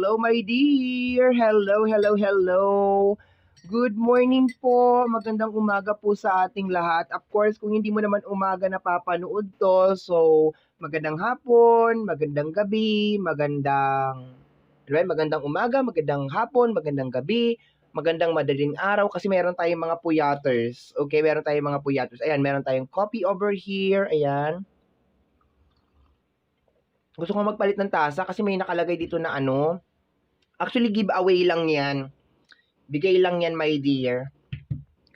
hello my dear. Hello, hello, hello. Good morning po. Magandang umaga po sa ating lahat. Of course, kung hindi mo naman umaga napapanood to, so magandang hapon, magandang gabi, magandang right? magandang umaga, magandang hapon, magandang gabi, magandang madaling araw kasi meron tayong mga puyaters. Okay, meron tayong mga puyaters. Ayan, meron tayong coffee over here. Ayan. Gusto ko magpalit ng tasa kasi may nakalagay dito na ano. Actually, giveaway lang yan. Bigay lang yan, my dear.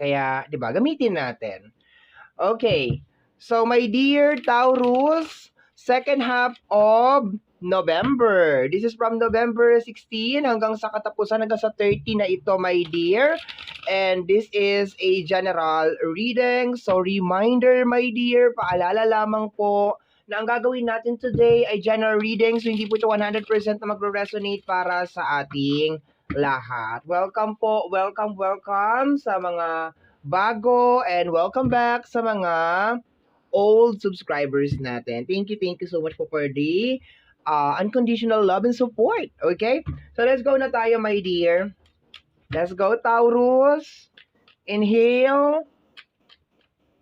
Kaya, di ba, gamitin natin. Okay. So, my dear Taurus, second half of November. This is from November 16 hanggang sa katapusan hanggang sa 30 na ito, my dear. And this is a general reading. So, reminder, my dear, paalala lamang po na ang gagawin natin today ay general reading. So, hindi po ito 100% na magre-resonate para sa ating lahat. Welcome po, welcome, welcome sa mga bago and welcome back sa mga old subscribers natin. Thank you, thank you so much po for the uh, unconditional love and support. Okay? So, let's go na tayo, my dear. Let's go, Taurus. Inhale.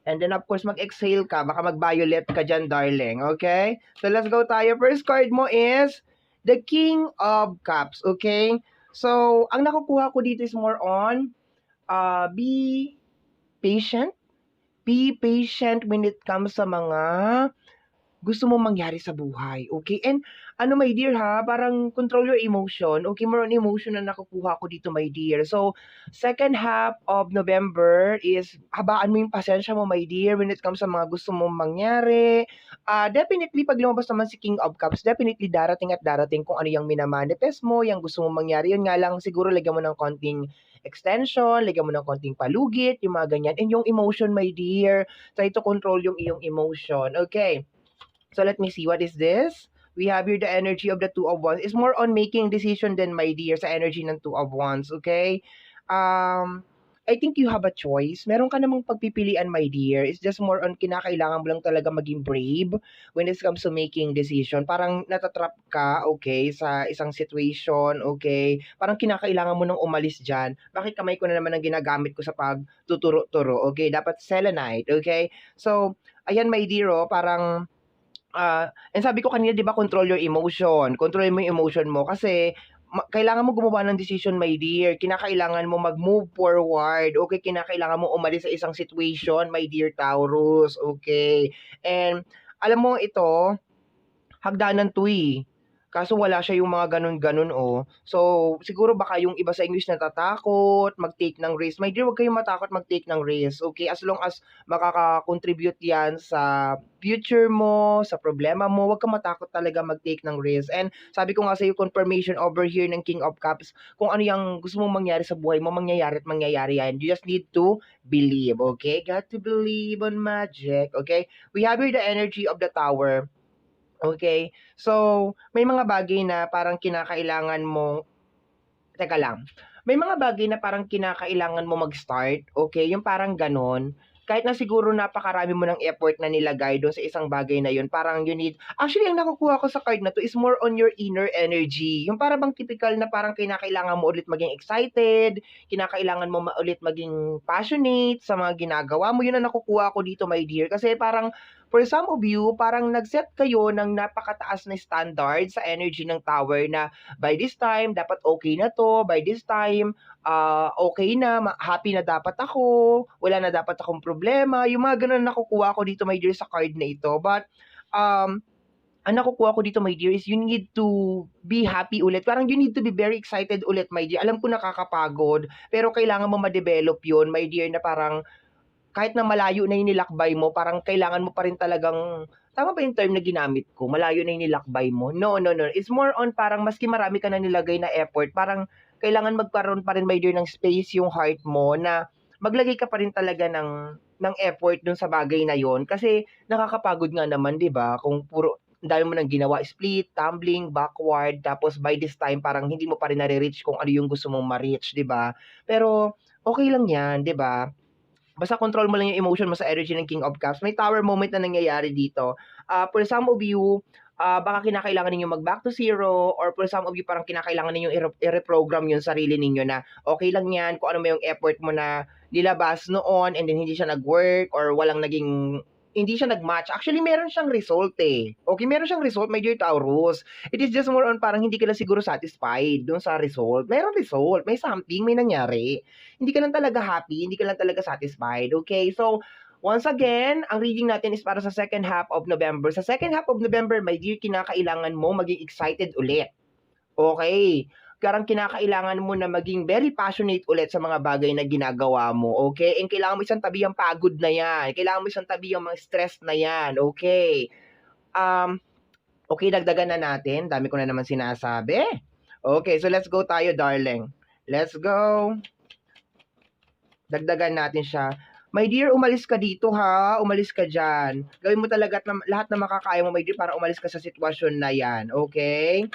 And then, of course, mag-exhale ka. Baka mag-violet ka dyan, darling. Okay? So, let's go tayo. First card mo is the King of Cups. Okay? So, ang nakukuha ko dito is more on uh, be patient. Be patient when it comes sa mga gusto mo mangyari sa buhay. Okay? And ano, my dear ha, parang control your emotion. Okay, more on emotion na nakukuha ko dito, my dear. So, second half of November is habaan mo yung pasensya mo, my dear, when it comes sa mga gusto mong mangyari. Uh, definitely, pag lumabas naman si King of Cups, definitely darating at darating kung ano yung minamanifest mo, yung gusto mong mangyari. Yun nga lang, siguro lagyan mo ng konting extension, lagyan mo ng konting palugit, yung mga ganyan. And yung emotion, my dear, try to control yung iyong emotion. Okay. So let me see, what is this? We have here the energy of the two of wands. It's more on making decision than my dear sa energy ng two of wands, okay? Um, I think you have a choice. Meron ka namang pagpipilian, my dear. It's just more on kinakailangan mo lang talaga maging brave when it comes to making decision. Parang natatrap ka, okay, sa isang situation, okay? Parang kinakailangan mo nang umalis dyan. Bakit kamay ko na naman ang ginagamit ko sa pagtuturo-turo, okay? Dapat selenite, okay? So, ayan, my dear, oh, parang uh, and sabi ko kanina, di ba, control your emotion. Control mo yung emotion mo kasi kailangan mo gumawa ng decision, my dear. Kinakailangan mo mag-move forward. Okay, kinakailangan mo umalis sa isang situation, my dear Taurus. Okay. And alam mo ito, hagdanan to eh. Kaso wala siya yung mga ganun-ganun oh. So, siguro baka yung iba sa English natatakot, mag-take ng risk. My dear, huwag kayong matakot mag-take ng risk. Okay? As long as makaka-contribute yan sa future mo, sa problema mo, huwag kang matakot talaga mag-take ng risk. And sabi ko nga sa iyo, confirmation over here ng King of Cups, kung ano yung gusto mong mangyari sa buhay mo, mangyayari at mangyayari yan. You just need to believe, okay? Got to believe on magic, okay? We have here the energy of the tower Okay? So, may mga bagay na parang kinakailangan mo teka lang. May mga bagay na parang kinakailangan mo mag-start, okay? Yung parang ganon kahit na siguro napakarami mo ng effort na nilagay doon sa isang bagay na yun, parang you need, actually, ang nakukuha ko sa card na to is more on your inner energy. Yung parang bang typical na parang kinakailangan mo ulit maging excited, kinakailangan mo ma- ulit maging passionate sa mga ginagawa mo. Yun ang nakukuha ko dito, my dear. Kasi parang, for some of you, parang nag-set kayo ng napakataas na standard sa energy ng tower na by this time, dapat okay na to, by this time, uh, okay na, happy na dapat ako, wala na dapat akong problema. Yung mga ganun na nakukuha ko dito, my dear, sa card na ito. But, um, ang nakukuha ko dito, my dear, is you need to be happy ulit. Parang you need to be very excited ulit, my dear. Alam ko nakakapagod, pero kailangan mo ma-develop yun, my dear, na parang kahit na malayo na yung nilakbay mo, parang kailangan mo pa rin talagang, tama ba yung term na ginamit ko? Malayo na yung nilakbay mo? No, no, no. It's more on parang maski marami ka na nilagay na effort, parang kailangan magkaroon pa rin by dear ng space yung heart mo na maglagay ka pa rin talaga ng ng effort dun sa bagay na yon kasi nakakapagod nga naman 'di ba kung puro dahil mo nang ginawa split, tumbling, backward, tapos by this time parang hindi mo pa rin nare-reach kung ano yung gusto mong ma-reach, 'di ba? Pero okay lang 'yan, 'di ba? Basta control mo lang yung emotion mo sa energy ng King of Cups. May tower moment na nangyayari dito. Uh, for some of you, ah, baka kinakailangan ninyo mag back to zero or for some of you parang kinakailangan ninyo i-reprogram yung sarili ninyo na okay lang yan kung ano may yung effort mo na nilabas noon and then hindi siya nag-work or walang naging hindi siya nag-match. Actually, meron siyang result eh. Okay, meron siyang result, dear Taurus. It is just more on parang hindi ka lang siguro satisfied dun sa result. Meron result, may something, may nangyari. Hindi ka lang talaga happy, hindi ka lang talaga satisfied. Okay, so Once again, ang reading natin is para sa second half of November. Sa second half of November, my dear, kinakailangan mo maging excited ulit. Okay? Karang kinakailangan mo na maging very passionate ulit sa mga bagay na ginagawa mo. Okay? And kailangan mo isang tabi yung pagod na yan. Kailangan mo isang tabi yung mga stress na yan. Okay? Um, okay, dagdagan na natin. Dami ko na naman sinasabi. Okay, so let's go tayo, darling. Let's go. Dagdagan natin siya. My dear, umalis ka dito ha. Umalis ka dyan. Gawin mo talaga na, lahat na makakaya mo, my dear, para umalis ka sa sitwasyon na yan. Okay?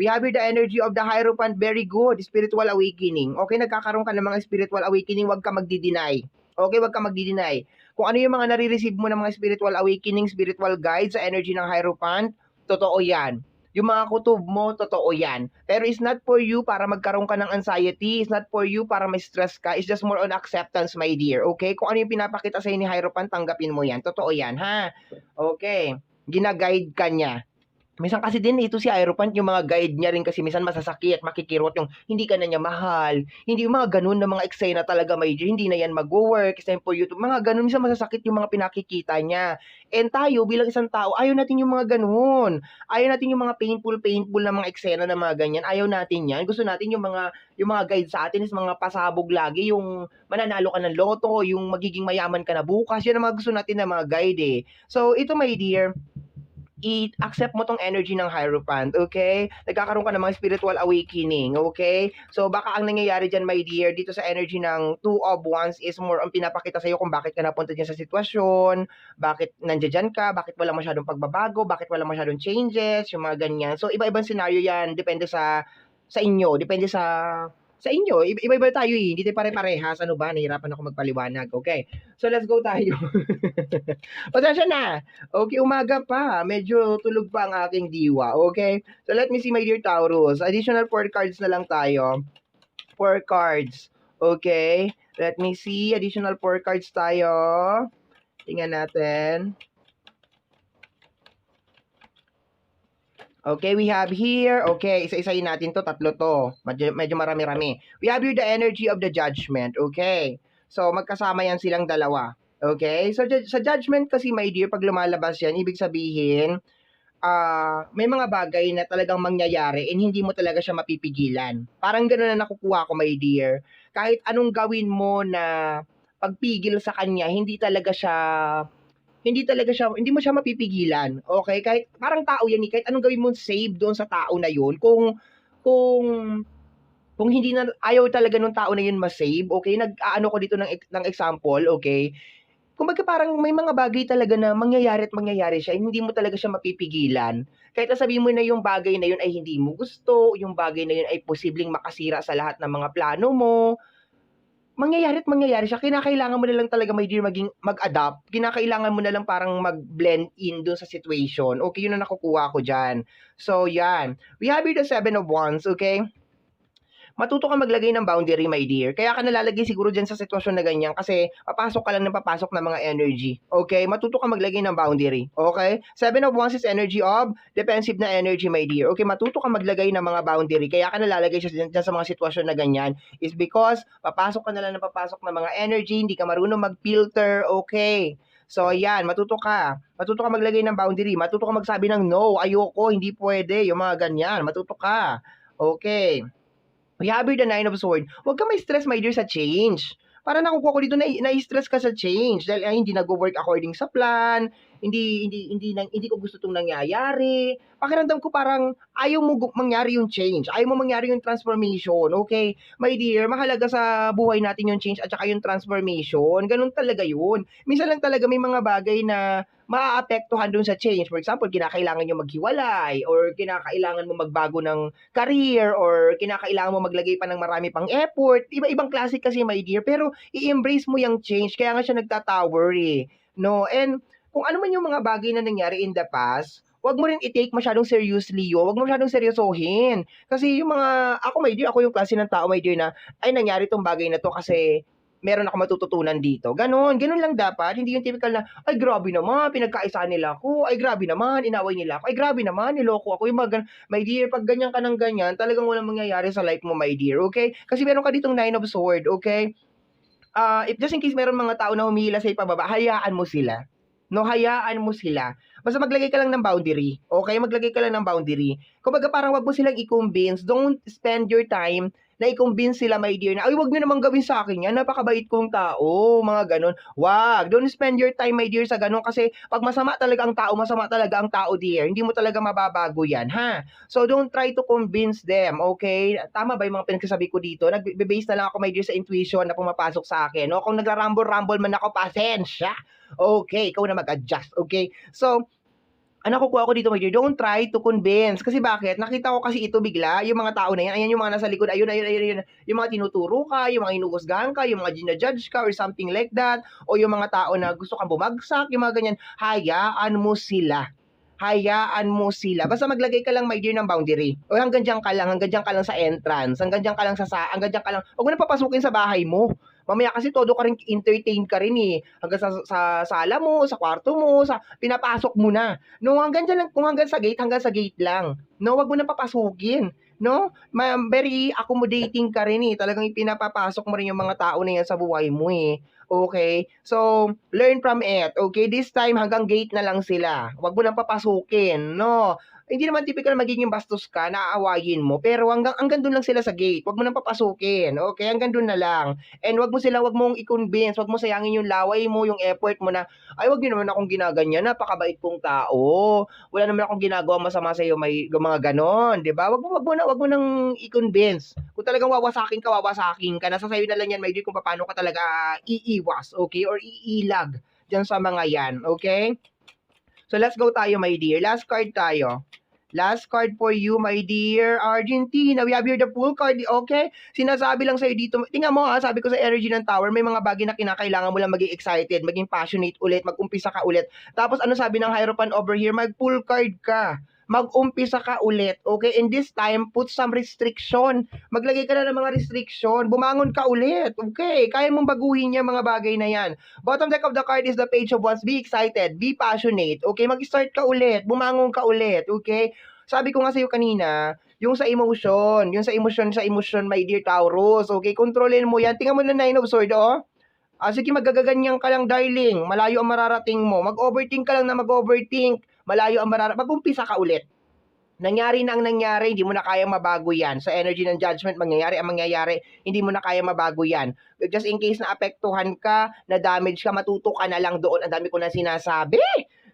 We have here the energy of the Hierophant. Very good. Spiritual awakening. Okay, nagkakaroon ka ng mga spiritual awakening. Huwag ka magdi-deny. Okay, huwag ka magdi-deny. Kung ano yung mga nare-receive mo ng mga spiritual awakening, spiritual guides sa energy ng Hierophant, totoo yan. Yung mga kutob mo, totoo yan. Pero it's not for you para magkaroon ka ng anxiety. It's not for you para may stress ka. It's just more on acceptance, my dear. Okay? Kung ano yung pinapakita sa'yo ni Hierophant, tanggapin mo yan. Totoo yan, ha? Okay. Gina-guide ka niya. Minsan kasi din ito si Aeropan, yung mga guide niya rin kasi minsan masasakit, makikirot yung hindi ka na niya mahal. Hindi yung mga ganun na mga eksena talaga may hindi na yan mag-work, it's time for you to, mga ganun, minsan masasakit yung mga pinakikita niya. And tayo bilang isang tao, ayaw natin yung mga ganun. Ayaw natin yung mga painful, painful na mga eksena na mga ganyan. Ayaw natin yan. Gusto natin yung mga yung mga guide sa atin is mga pasabog lagi, yung mananalo ka ng loto, yung magiging mayaman ka na bukas. Yan ang mga gusto natin na mga guide eh. So, ito my dear, i-accept mo tong energy ng Hierophant, okay? Nagkakaroon ka ng mga spiritual awakening, okay? So, baka ang nangyayari dyan, my dear, dito sa energy ng Two of Wands is more ang pinapakita sa'yo kung bakit ka napunta dyan sa sitwasyon, bakit nandiyan ka, bakit wala masyadong pagbabago, bakit wala masyadong changes, yung mga ganyan. So, iba-ibang scenario yan, depende sa sa inyo, depende sa sa inyo, iba- iba-iba tayo eh. Hindi tayo pare-parehas. Ano ba? Nahirapan ako magpaliwanag. Okay. So, let's go tayo. Pasensya na. Okay, umaga pa. Medyo tulog pa ang aking diwa. Okay? So, let me see my dear Taurus. Additional 4 cards na lang tayo. 4 cards. Okay? Let me see. Additional 4 cards tayo. Tingnan natin. Okay, we have here, okay, isa-isayin natin to, tatlo to. Medyo, medyo marami-rami. We have here the energy of the judgment, okay. So, magkasama yan silang dalawa. Okay? So, sa judgment kasi, my dear, pag lumalabas yan, ibig sabihin, ah may mga bagay na talagang mangyayari and hindi mo talaga siya mapipigilan. Parang gano'n na nakukuha ko, my dear. Kahit anong gawin mo na pagpigil sa kanya, hindi talaga siya hindi talaga siya, hindi mo siya mapipigilan. Okay? Kahit, parang tao yan, eh. kahit anong gawin mo save doon sa tao na yun, kung, kung, kung hindi na, ayaw talaga nung tao na yun ma-save, okay? Nag-aano ko dito ng, ng example, okay? Kumbaga parang may mga bagay talaga na mangyayari at mangyayari siya, hindi mo talaga siya mapipigilan. Kahit sabihin mo na yung bagay na yun ay hindi mo gusto, yung bagay na yun ay posibleng makasira sa lahat ng mga plano mo, mangyayari at mangyayari siya. Kinakailangan mo na lang talaga, my dear, maging mag-adapt. Kinakailangan mo na lang parang mag-blend in doon sa situation. Okay, yun ang nakukuha ko dyan. So, yan. We have here the seven of wands, okay? Matuto ka maglagay ng boundary, my dear. Kaya ka nalalagay siguro dyan sa sitwasyon na ganyan kasi papasok ka lang ng papasok ng mga energy. Okay? Matuto ka maglagay ng boundary. Okay? Seven of Wands is energy of defensive na energy, my dear. Okay? Matuto ka maglagay ng mga boundary. Kaya ka nalalagay siya dyan, sa mga sitwasyon na ganyan is because papasok ka na lang ng papasok ng mga energy, hindi ka marunong mag-filter. Okay? So, yan, matuto ka. Matuto ka maglagay ng boundary. Matuto ka magsabi ng no, ayoko, hindi pwede, yung mga ganyan. Matuto ka. Okay. We have the Nine of Swords. Huwag ka may stress, my dear, sa change. Para nakukuha ko dito, na, na-stress ka sa change. Dahil ay, hindi nag-work according sa plan, hindi hindi hindi nang hindi ko gusto tong nangyayari. Pakiramdam ko parang ayaw mo mangyari yung change. Ayaw mo mangyari yung transformation. Okay? My dear, mahalaga sa buhay natin yung change at saka yung transformation. Ganun talaga yun. Minsan lang talaga may mga bagay na maaapektuhan dun sa change. For example, kinakailangan nyo maghiwalay or kinakailangan mo magbago ng career or kinakailangan mo maglagay pa ng marami pang effort. Iba-ibang klase kasi, my dear. Pero i-embrace mo yung change. Kaya nga siya nagtatower eh. No? And kung ano man yung mga bagay na nangyari in the past, wag mo rin i-take masyadong seriously yun. Wag mo masyadong seryosohin. Kasi yung mga, ako my dear, ako yung klase ng tao my dear na, ay nangyari tong bagay na to kasi meron ako matututunan dito. Ganon, ganon lang dapat. Hindi yung typical na, ay grabe naman, pinagkaisa nila ako. Ay grabe naman, inaway nila ako. Ay grabe naman, niloko ako. Yung mga gan- my dear, pag ganyan ka ng ganyan, talagang walang mangyayari sa life mo, my dear. Okay? Kasi meron ka ditong nine of sword, okay? Ah, if just in case meron mga tao na humihila sa ipababa, hayaan mo sila. No, hayaan mo sila. Basta maglagay ka lang ng boundary. Okay? Maglagay ka lang ng boundary. Kumbaga parang wag mo silang i-convince. Don't spend your time na i-convince sila, my dear, na, ay, wag nyo naman gawin sa akin yan. Napakabait kong tao. Mga ganon. Wag. Don't spend your time, my dear, sa ganon. Kasi pag masama talaga ang tao, masama talaga ang tao, dear. Hindi mo talaga mababago yan, ha? So, don't try to convince them, okay? Tama ba yung mga pinagsasabi ko dito? Nagbe-base na lang ako, my dear, sa intuition na pumapasok sa akin. No? Kung nagra-rumble-rumble man ako, pasensya. Okay, ikaw na mag-adjust, okay? So, ano kukuha ko dito, my dear? Don't try to convince. Kasi bakit? Nakita ko kasi ito bigla, yung mga tao na yan, ayan yung mga nasa likod, ayun, ayun, ayun, ayun, yung mga tinuturo ka, yung mga inuusgahan ka, yung mga ginajudge ka, or something like that, o yung mga tao na gusto kang bumagsak, yung mga ganyan, hayaan mo sila. Hayaan mo sila. Basta maglagay ka lang, my dear, ng boundary. O hanggang dyan ka lang, hanggang dyan ka lang sa entrance, hanggang dyan ka lang sa, sa hanggang dyan ka lang, huwag mo na papasukin sa bahay mo. Mamaya kasi todo ka rin entertain ka rin eh. Hanggang sa, sa sala mo, sa kwarto mo, sa pinapasok mo na. No, hanggang dyan lang, kung hanggang sa gate, hanggang sa gate lang. No, wag mo na papasukin. No? Ma- very accommodating ka rin eh. Talagang pinapapasok mo rin yung mga tao na yan sa buhay mo eh. Okay? So, learn from it. Okay? This time, hanggang gate na lang sila. Wag mo nang papasukin. No? Hindi naman typical magiging bastos ka, naaawayin mo. Pero hanggang, hanggang doon lang sila sa gate. Wag mo nang papasukin. Okay? Hanggang doon na lang. And wag mo sila, wag mong i-convince. Wag mo sayangin yung laway mo, yung effort mo na, ay, wag niyo naman akong ginaganyan. Napakabait kong tao. Wala naman akong ginagawa masama sa iyo, may mga ganon, ba? Wag mo wag mo na wag mo nang i-convince. Kung talagang wawasakin ka, wawasakin ka. Nasa sayo na lang yan, may kung paano ka talaga iiwas, okay? Or iilag diyan sa mga yan, okay? So let's go tayo, my dear. Last card tayo. Last card for you, my dear Argentina. We have here the full card, okay? Sinasabi lang sa'yo dito, tingnan mo ha, sabi ko sa energy ng tower, may mga bagay na kinakailangan mo lang maging excited, maging passionate ulit, mag-umpisa ka ulit. Tapos ano sabi ng Hierophant over here, mag-full card ka. Mag-umpisa ka ulit, okay? And this time, put some restriction. Maglagay ka na ng mga restriction. Bumangon ka ulit, okay? Kaya mong baguhin yung mga bagay na yan. Bottom deck of the card is the page of wands. Be excited, be passionate, okay? Mag-start ka ulit, bumangon ka ulit, okay? Sabi ko nga sa'yo kanina, yung sa emotion, yung sa emotion, sa emotion, my dear Taurus, okay? Kontrolin mo yan. Tingnan mo na nine of sword, oh. Ah, sige, magagaganyan ka lang, darling. Malayo ang mararating mo. Mag-overthink ka lang na mag-overthink. Malayo ang mararating. Mag-umpisa ka ulit. Nangyari na ang nangyari, hindi mo na kayang mabago yan. Sa energy ng judgment, mangyayari ang mangyayari, hindi mo na kaya mabago yan. Just in case na apektuhan ka, na damage ka, matuto ka na lang doon. Ang dami ko na sinasabi.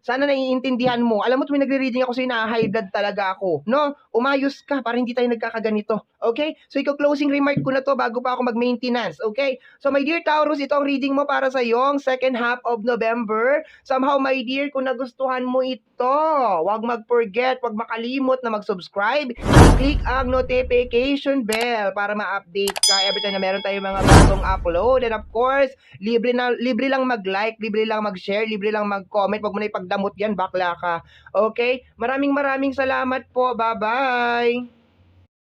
Sana naiintindihan mo. Alam mo, tuwing nagre-reading ako sa'yo, na-high blood talaga ako. No? Umayos ka para hindi tayo nagkakaganito. Okay? So, ikaw closing remark ko na to bago pa ako mag-maintenance. Okay? So, my dear Taurus, ito ang reading mo para sa ang second half of November. Somehow, my dear, kung nagustuhan mo ito, huwag mag-forget, huwag makalimot na mag-subscribe. Click ang notification bell para ma-update ka every time na meron tayong mga bagong upload. And of course, libre, na, libre lang mag-like, libre lang mag-share, libre lang mag-comment. Huwag mo na ipagdamot yan, bakla ka. Okay? Maraming maraming salamat po. Bye-bye!